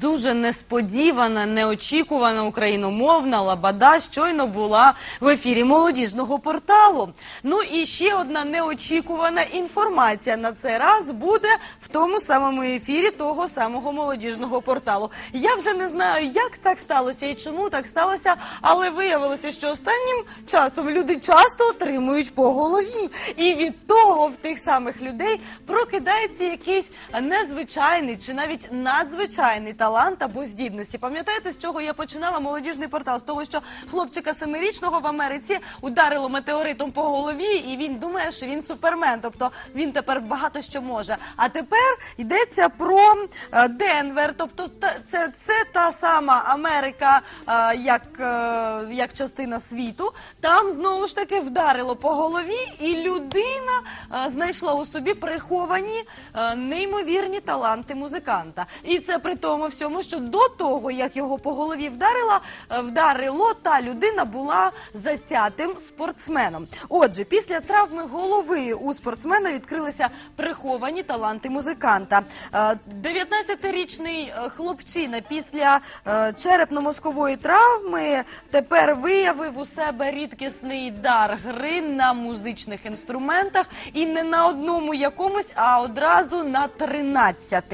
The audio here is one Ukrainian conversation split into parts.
Дуже несподівана, неочікувана україномовна лабада щойно була в ефірі молодіжного порталу. Ну і ще одна неочікувана інформація на цей раз буде в тому самому ефірі того самого молодіжного порталу. Я вже не знаю, як так сталося і чому так сталося, але виявилося, що останнім часом люди часто отримують по голові, і від того в тих самих людей прокидається якийсь незвичайний чи навіть надзвичайний талант або здібності. Пам'ятаєте, з чого я починала молодіжний портал? З того, що хлопчика семирічного в Америці ударило метеоритом по голові, і він думає, що він супермен. Тобто він тепер багато що може. А тепер йдеться про е, Денвер. Тобто, це, це та сама Америка, е, як, е, як частина світу. Там знову ж таки вдарило по голові, і людина знайшла у собі приховані неймовірні таланти музиканта. І це при тому всьому, що до того, як його по голові вдарила, е, вдарило, та людина була затятим спортсменом. Отже, після травми голови у спортсмена відкрилися приховані таланти музиканта. Е, 19-річний е, хлопчина після е, черепно-мозкової травми тепер виявив у себе рідкісний дар гри на музичних інструментах і не на одному якомусь, а одразу на 13.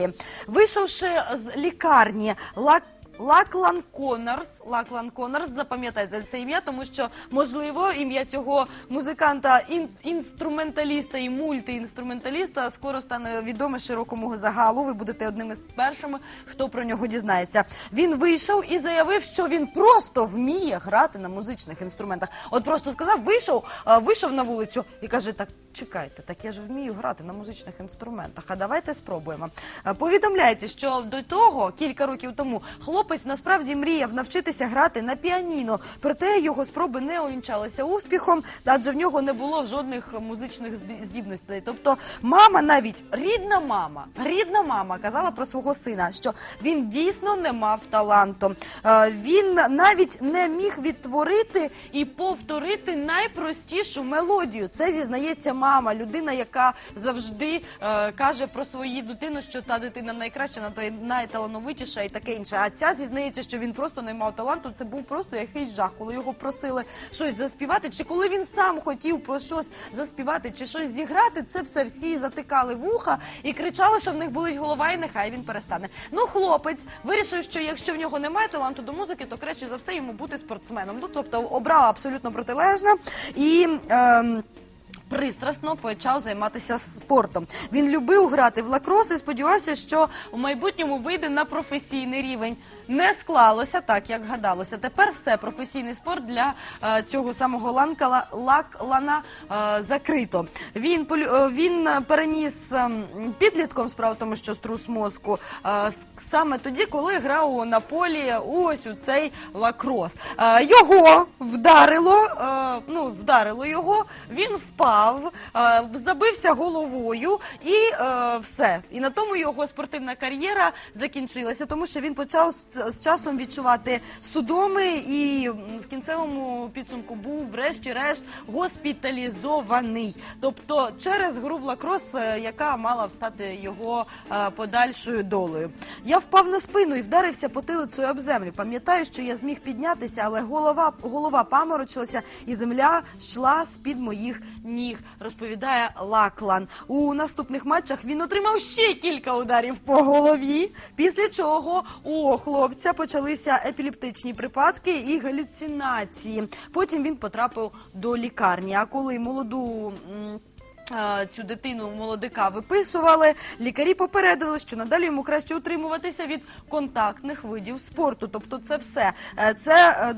Вийшовши з лікарні Лак. Лаклан Коннорс, Лаклан Коннорс, запам'ятайте це ім'я, тому що можливо ім'я цього музиканта, ін, інструменталіста і мультиінструменталіста скоро стане відоме широкому загалу. Ви будете одним із першими, хто про нього дізнається. Він вийшов і заявив, що він просто вміє грати на музичних інструментах. От просто сказав, вийшов, вийшов на вулицю і каже: так чекайте, так я ж вмію грати на музичних інструментах. А давайте спробуємо. Е, Повідомляється, що до того кілька років тому хлопець насправді мріяв навчитися грати на піаніно, проте його спроби не увінчалися успіхом, адже в нього не було жодних музичних зді- здібностей. Тобто, мама, навіть рідна мама, рідна мама казала про свого сина, що він дійсно не мав таланту. Е, Він навіть не міг відтворити і повторити найпростішу мелодію. Це зізнається мама, людина, яка завжди е, каже про свою дитину, що та дитина найкраща, най- найталановитіша і таке інше. А ця зізнається, що він просто не мав таланту. Це був просто якийсь жах, коли його просили щось заспівати, чи коли він сам хотів про щось заспівати, чи щось зіграти. Це все всі затикали вуха і кричали, що в них болить голова, і нехай він перестане. Ну, хлопець вирішив, що якщо в нього немає таланту до музики, то краще за все йому бути спортсменом. Ну тобто обрав абсолютно протилежне і. ем, Пристрасно почав займатися спортом. Він любив грати в лакрос і сподівався, що в майбутньому вийде на професійний рівень. Не склалося так, як гадалося. Тепер все професійний спорт для е, цього самого ланкала лаклана е, закрито. Він полю- е, він е, переніс ем, підлітком справа в тому, що струс мозку е, саме тоді, коли грав на полі ось у цей лакрос. Е, його вдарило, е, ну вдарило його. Він впав, е, забився головою і е, все. І на тому його спортивна кар'єра закінчилася, тому що він почав з, з часом відчувати судоми і в кінцевому підсумку був, врешті-решт, госпіталізований. Тобто через гру в лакрос, е, яка мала б стати його подальшою долею. Я впав на спину і вдарився потилицею об землю. Пам'ятаю, що я зміг піднятися, але голова, голова паморочилася, і земля йшла з-під моїх ніг, розповідає Лаклан. У наступних матчах він отримав ще кілька ударів по голові, після чого у хлопця почалися епілептичні припадки і галюцинації. Потім він потрапив до лікарні. А коли молоду. Цю дитину молодика виписували. Лікарі попередили, що надалі йому краще утримуватися від контактних видів спорту. Тобто, це все Е, це е,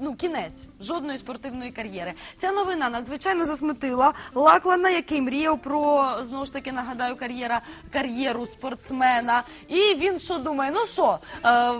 ну кінець жодної спортивної кар'єри. Ця новина надзвичайно засмутила Лаклана, який мріяв про знову ж таки нагадаю кар'єра кар'єру спортсмена. І він що думає? Ну що? Е,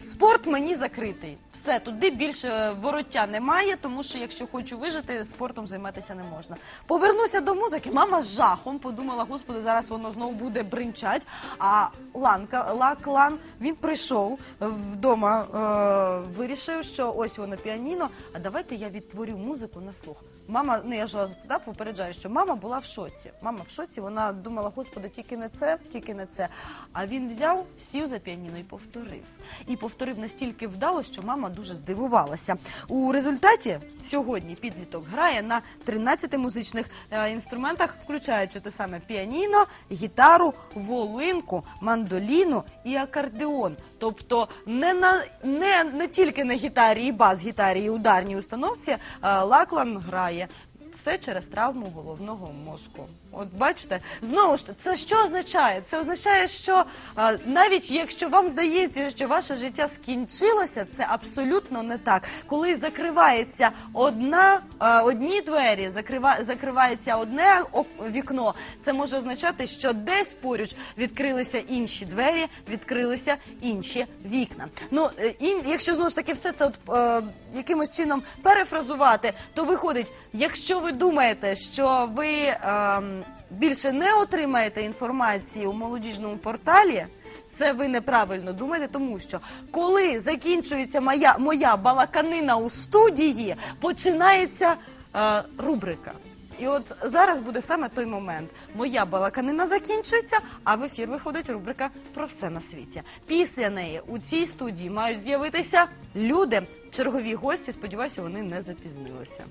Спорт мені закритий. Все, туди більше вороття немає, тому що якщо хочу вижити, спортом займатися не можна. Повернуся до музики. Мама з жахом подумала, господи, зараз воно знову буде бринчать. А Ланка Лаклан. Він прийшов вдома, е, вирішив, що ось воно піаніно. А давайте я відтворю музику на слух. Мама, ну я ж вас да, попереджаю, що мама була в шоці. Мама в шоці, вона думала, господи, тільки не це, тільки не це. А він взяв, сів за піаніно і повторив. І повторив настільки вдало, що мама дуже здивувалася. У результаті сьогодні підліток грає на 13 музичних е, інструментах, включаючи те саме піаніно, гітару, волинку, мандоліну і акордеон. Тобто не на не, не тільки на гітарі і бас-гітарі і ударній установці е, Лаклан грає. Все через травму головного мозку. От бачите, знову ж це що означає? Це означає, що е, навіть якщо вам здається, що ваше життя скінчилося, це абсолютно не так. Коли закривається одна е, одні двері, закрива, закривається одне вікно, це може означати, що десь поруч відкрилися інші двері, відкрилися інші вікна. Ну е, і якщо знову ж таки все це от, е, якимось чином перефразувати, то виходить, ви думаєте, що ви ем, більше не отримаєте інформації у молодіжному порталі. Це ви неправильно думаєте, тому що коли закінчується моя, моя балаканина у студії, починається е, рубрика. І от зараз буде саме той момент. Моя балаканина закінчується, а в ефір виходить рубрика про все на світі. Після неї у цій студії мають з'явитися люди, чергові гості. Сподіваюся, вони не запізнилися.